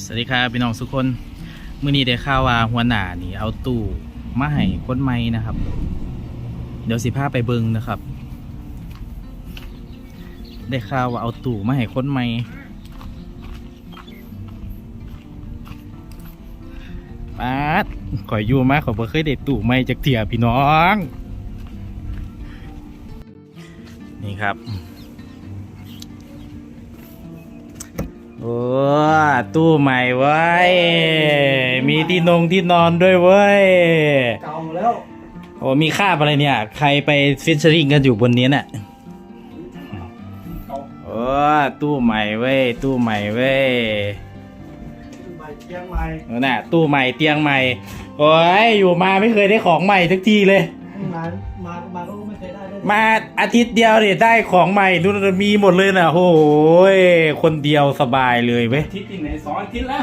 สวัสดีครับพี่น้องทุกคนมื้อนี้ได้ข่าวว่าหัวหน้านี่เอาตู้มาให้คนใหม่นะครับ เดี๋ยวสิพาไปเบิงนะครับ ได้ข่าวว่าเอาตู้มาให้คนใหม่ป๊าดข่อยอยู่มาข่อยบ่เคยได้ตู้ใหม่จากเถี่ยพี่น้อง นี่ครับ โอ้ตู้ใหม่เว้ย มีที่นงที่นอนด้วยเว้ย เก่าแล้ว โอ้มีคราบอะไรเนี่ย ใครไปฟิชเชอริงกันอยู่บนนี้น่ะเก่าโอ้ตู้ใหม่เว้ย ตู้ใหม่เว้ยใหม่เชียงใหม่นั่นน่ะตู้ใหม่เตียงใหม่ โอ้ยอยู่มาไม่เคยได้ของใหม่ทักทีเลย มา มา มาก็ไม่เคยได้เลยมาอาทิตย์เดียวเนี่ยได้ของใหม่ดูนมีหมดเลยน่ะโอ้ยคนเดียวสบายเลยเว้ยอาทิตย์ที่ไหนสองอาทิตย์แล้ว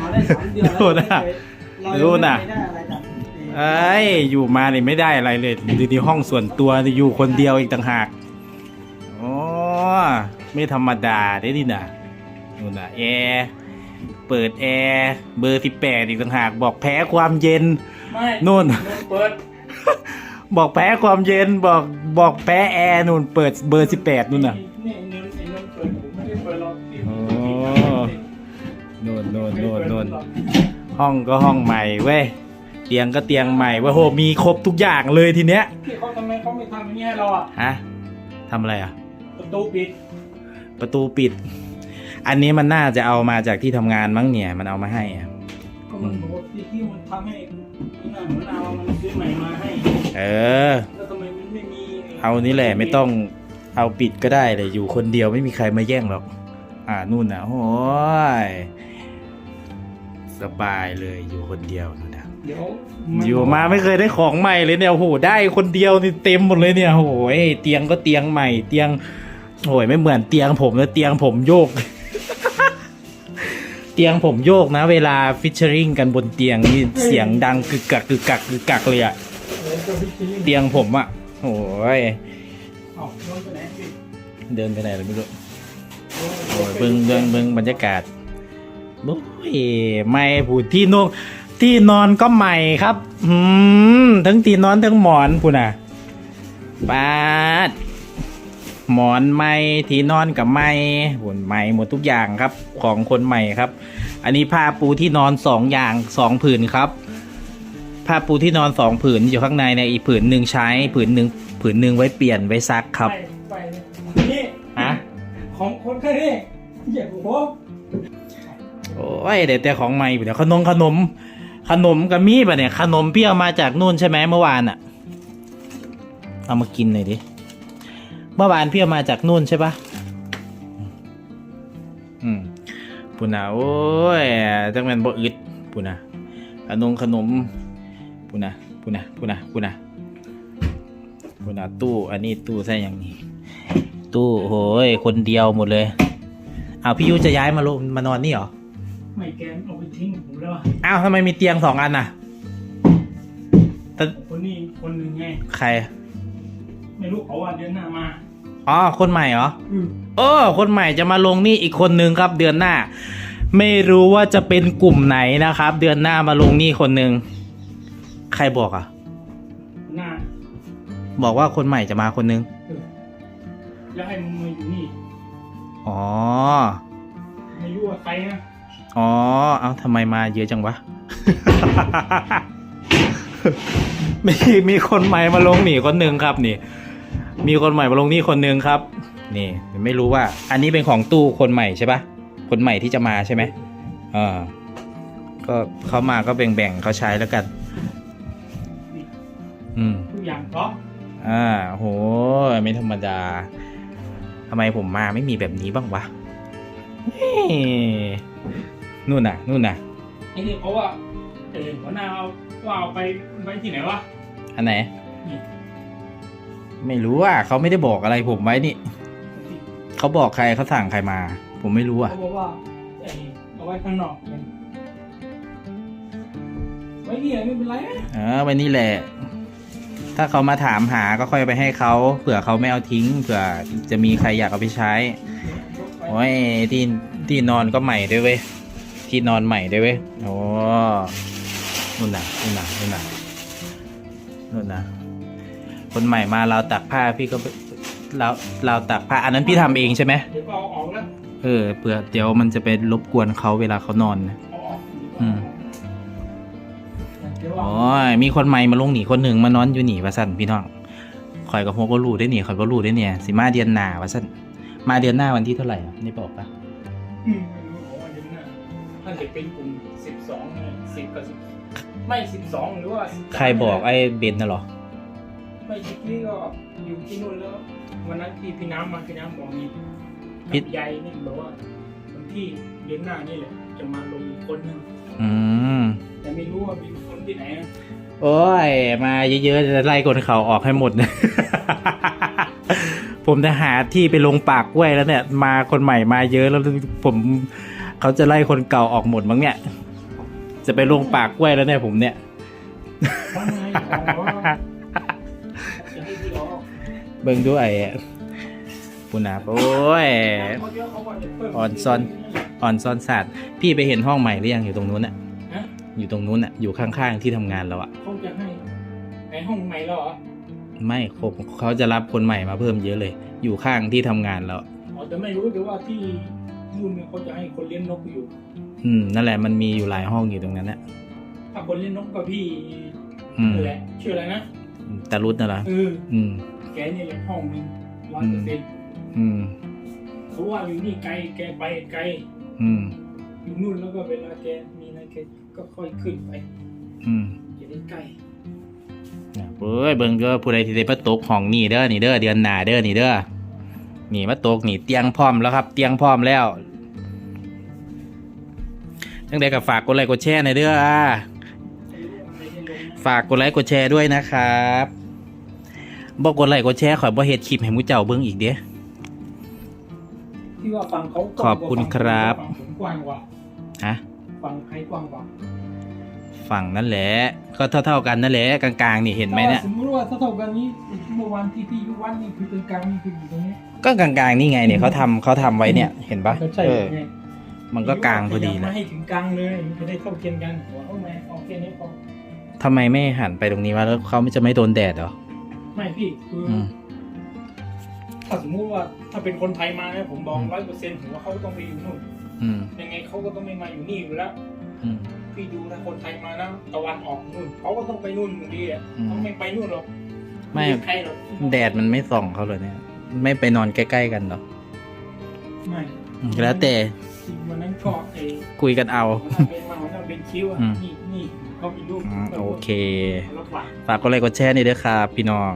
มาได้สามเดือนโทษนะเรารู้ยังนะไม่ได้อะไรจากเอ้ยอยู่มาเนี่ยไม่ได้อะไรเลยอยู่ที่ห้องส่วนตัวอยู่คนเดียวอีกต่างหากโอ้ไม่ธรรมดาได้ดินะนู่นน่ะแอร์เปิดแอร์เบอร์สิบแปดอีกต่างหากบอกแพ้ความเย็นไม่นู่นเปิด บอกแพ้ความเย็นบอกบอกแพ้แอร์นู่นเปิดเบอร์สิบแปดนู่นน่ะนี่เงินไอ้เงินเปิดผมไม่ได้เปิดหรอกที่โอ้นู่นนู่นนู่นนู่นห้องก็ห้องใหม่เว้ยเตียงก็เตียงใหม่เว้ยโหมีครบทุกอย่างเลยทีเนี้ยที่เขาทำไมเขาไม่ทำอย่างนี้ให้เราอะฮะทำอะไรอะ ประตูปิด ประตูปิด อันนี้มันน่าจะเอามาจากที่ทำงานมั้งเนี่ย มันเอามาให้อะก็ มันบอกว่าที่ที่มันทำให้หน้าเหมือนเอามันซื้อใหม่มาให้เออ แล้วทำไมมันไม่มีเอานี่แหละไม่ต้องเอาปิดก็ได้เลยอยู่คนเดียวไม่มีใครมาแย่งหรอก อ่านู่นนะโอ้ยสบายเลยอยู่คนเดียวนู่นนะเดี๋ยวอยู่มาไม่เคยได้ของใหม่เลยเนี่ยโอ้โหได้คนเดียวนี่เต็มหมดเลยเนี่ยโอ้โหเตียงก็เตียงใหม่ เตียงโอ้ยไม่เหมือนเตียงผมนะเตียงผมโยก เตียงผมโยกนะ เวลาฟิชเชอริงกันบนเตียงนี่เสียงดังกึกกักกึกกักกึกกักเลยอะเดี๋ยวจะเตียงผมอะโอ้ยเดินไปไหนเลยไม่รู้โอ้ยเบิ้งเบิ้งเบิ้งบรรยากาศโอ้ยไม่ผูดที่นุ่งที่นอนก็ใหม่ครับ อืมทั้งที่นอนทั้งหมอนพูน่ะปาด หมอนใหม่ที่นอนกับใหม่หุ่นใหม่หมดทุกอย่างครับของคนใหม่ครับ อันนี้ผ้าปูที่นอนสองอย่างสองผืนครับ ผ้าปูที่นอนสองผืนอยู่ข้างในเนี่ยอีกผืนหนึ่งใช้ผืนหนึ่งผืนหนึ่งไว้เปลี่ยนไว้ซักครับไปไปนี่ฮะของคนแค่นี้เหยียบหัวโอ้ยเดี๋ยวแต่ของใหม่เดี๋ยวขนมขนม ขนมกับมีป่ะเนี่ยขนมพี่เอามาจากนู่นใช่ไหมเมื่อวานอะเอามากินหน่อยดิ เมื่อวานพี่เอามาจากนู่นใช่ปะอืมปุนาโอ้ยจังแมนบ่อึดปุนาขนมขนมปุนาปุนาปุนาปุนาปุนาตู้อันนี้ตู้ใช่ยังนี้ ตู้โหยคนเดียวหมดเลยเอาวพี่ยุจะย้ายมาลงมานอนนี่เหรอไม่แกนเอาไปทิ้งผมแล้วอ้าวทำไมมีเตียงสองอันน่ะแต่คนนี้คนหนึ่งไงใคร ไม่รู้เขาว่าเดือนหน้ามา อ๋อ คนใหม่เหรออืมโอ้คนใหม่จะมาลงนี่อีกคนนึงครับ เดือนหน้า ไม่รู้ว่าจะเป็นกลุ่มไหนนะครับ เดือนหน้ามาลงนี่คนนึง ใครบอกอะหน้าบอกว่าคนใหม่จะมาคนนึง แล้วให้มึงมาอยู่นี่ อ๋อ ไม่รู้ว่าใครนะ อ๋อ เอาทำไมมาเยอะจังวะ มีมีคนใหม่มาลงนี่คนหนึ่งครับนี่ มีคนใหม่มาลงนี่คนหนึ่งครับ นี่ไม่รู้ว่า อันนี้เป็นของตู้คนใหม่ใช่ปะคนใหม่ที่จะมาใช่ไหมเออก็เขามาก็แบ่งๆเขาใช้แล้วกัน อืมทุกอย่างพร้อมอ่าโหไม่ธรรมดาทำไมผมมาไม่มีแบบนี้บ้างวะเฮ้นู่นน่ะ นู่นน่ะไอ้นี่เขาว่าเออหัวหน้าเอาว่าเอาไปไว้ที่ไหนวะ อันไหนนี่ ไม่รู้อะเขาไม่ได้บอกอะไรผมไว้นี่เขาบอกใครเขาสั่งใครมา ผมไม่รู้อะเขาบอกว่าไอ้เอาไว้ข้างนอกเนี่ยไว้เนี่ยไม่เป็นไรนะเออไว้นี่แหละ ถ้าเขามาถามหาก็ค่อยไปให้เขาเผื่อเขาไม่เอาทิ้งเผื่อจะมีใครอยากเอาไปใช้โอ้ยที่ที่นอนก็ใหม่ด้วยเว้ยที่นอนใหม่ด้วยเว้ยโอ้นู่นน่ะนู่นน่ะนู่นน่ะนู่นน่ะ คนใหม่มาเราวตักผ้าพี่ก็ไปเราเราวตักผ้าอันนั้นพี่ทำเองใช่ไหมเดี๋ยวก็เอาออกแล้วเออเผื่อเดี๋ยวมันจะไปรบกวนเขาเวลาเขานอนนะเอาออกอืมเดี๋ยวโอ้เอายมีคนใหม่มาลงหนีคนหนึ่งมานอนอยู่หนีวะสันพี่น้องคอยกับโฮก็รู้ได้หนีคอยก็รู้ได้เนี่ยสิมาเดือนหน้าวะสันมาเดือนหน้าวันที่เท่าไหร่อะนี่บอกปะอืมไม่รู้ของวันนี้นะถ้าจะเป็นกลุ่มสิบสองสิบกับสิบไม่สิบสองหรือว่า13ใครบอกไอ้เบนน่ะเหรอ ไม่ชิคกี้ก็อยู่ที่นู่นแล้ว วันนั้นที่พี่น้ำมาพี่น้ำบอกนี่พี่กับยายนี่บอกว่าวันที่เดือนหน้านี่แหละจะมาลงอีกคนหนึงอืมแต่ไม่รู้ว่าเป็นคนที่ไหนนะโอ้ย มาเยอะๆจะไล่คนเขาออกให้หมดนะผมจะหาที่ไปลงปากกล้วยแล้วเนี่ย มาคนใหม่มาเยอะแล้วผมเขาจะไล่คนเก่าออกหมดมั้งเนี่ย จะไปลงปากกล้วยแล้วเนี่ยผมเนี่ย เบิ่งด้วยปุนาโอ้ยเขาเยอะเขาว่าจะเพิ่มอ่อนซ่อนอ่อนซ่อนศาสตร์พี่ไปเห็นห้องใหม่หรือยังอยู่ตรงนู้นอะฮะอยู่ตรงนู้นอะอยู่ข้างๆที่ทำงานเราอะเขาจะให้ในห้องใหม่แล้วเหรอไม่ผมเขาจะรับคนใหม่มาเพิ่มเยอะเลย อยู่ข้างที่ทำงานเราอะอ๋อแต่ไม่รู้แต่ว่าที่นู่นเนี่ยเขาจะให้คนเลี้ยงนกอยู่ อืมนั่นแหละมันมีอยู่หลายห้องอยู่ตรงนั้นนะถ้าคนเลี้ยงนกก็พี่อืมนั่นแหละชื่ออะไรนะตารุดน่ะเหรอเอออืม แกนี่แหละห้องหนึงร้อยเปอร์เซ็นต์อืมเพราะว่าอยู่นี่ไกลแกไปไกลอืมอยู่นู่นแล้วก็เวลาแกมีอะไรแกก็ค่อยขึ้นไป อืมจะได้ใกล้เนี่ยเอ้ยเบิ่งเด้อผู้ใดที่ได้มาตกห้องนี่เด้อนี่เด้อเดือนหน้าเด้อนี่เด้อนี่มาตกนี่เตียงพร้อมแล้วครับ เตียงพร้อมแล้วจังใดก็ฝากกดไลค์กดแชร์หน่อยเด้ออ่าไม่รู้ว่าใครได้ลงนะฝากกดไลค์กดแชร์ด้วยนะครับ บอกกดไลค์กดแชร์ข่อยบ่เฮ็ดคลิปให้หมูเจ้าเบิ่งอีกเด้ ที่ว่าฟังเขาขอบคุณครับ ฟังผมกว้างกว่าฮะฟังใครกว้างกว่าฝั่งนั่นแหละ ก็เท่าๆกันนั่นแหละกลางๆนี่เห็นไหมเนี่ยถ้าสมมติว่าถ้าเท่ากันนี้เมื่อวานที่พี่อยุวันนี่คือตรงกลางนี่คืออยู่ตรงนี้ก็กลางๆนี่ไงเนี่ยเขาทำเขาทำไว้เนี่ยเห็นปะก็ใช่เออไงมันก็กลางพอดีเลเลยให้ถึงกลางเลยมันจะได้เท่าเทียมกันหัวเอาไหมเอาแค่นี้พอทำไมไม่หันไปตรงนี้วะแล้วเขาจะไม่โดนแดดเหรอ ไม่พี่คือออืมถ้าสมมุติว่าถ้าเป็นคนไทยมาเนี่ยผมบอกอืม ร้อยเปอร์เซ็นต์ผมว่าเขาต้องไปอยู่นู่นอืมยังไงเขาก็ต้องไม่มาอยู่นี่อยู่แล้วอืม พี่ดูถ้าคนไทยมานะตะวันออกนู่นเขาก็ต้องไปนู่นอยู่ดีอะอืม เขาไม่ไปนู่นหรอกไม่ ใครหรอกแดดมันไม่ส่องเขาเลยเนี่ย ไม่ไปนอนใกล้ ๆ กันหรอ ไม่อืมแล้วแต่ วันนั้นก็ไอ้คุยกันเอาถ้าเป็นมาถ้าเป็นคิ้วอะอืม นี่นี่เขามีรูปอืมโอเค รถหวาน ฝากกดไลค์กดแชร์นี่ด้วยครับพี่น้อง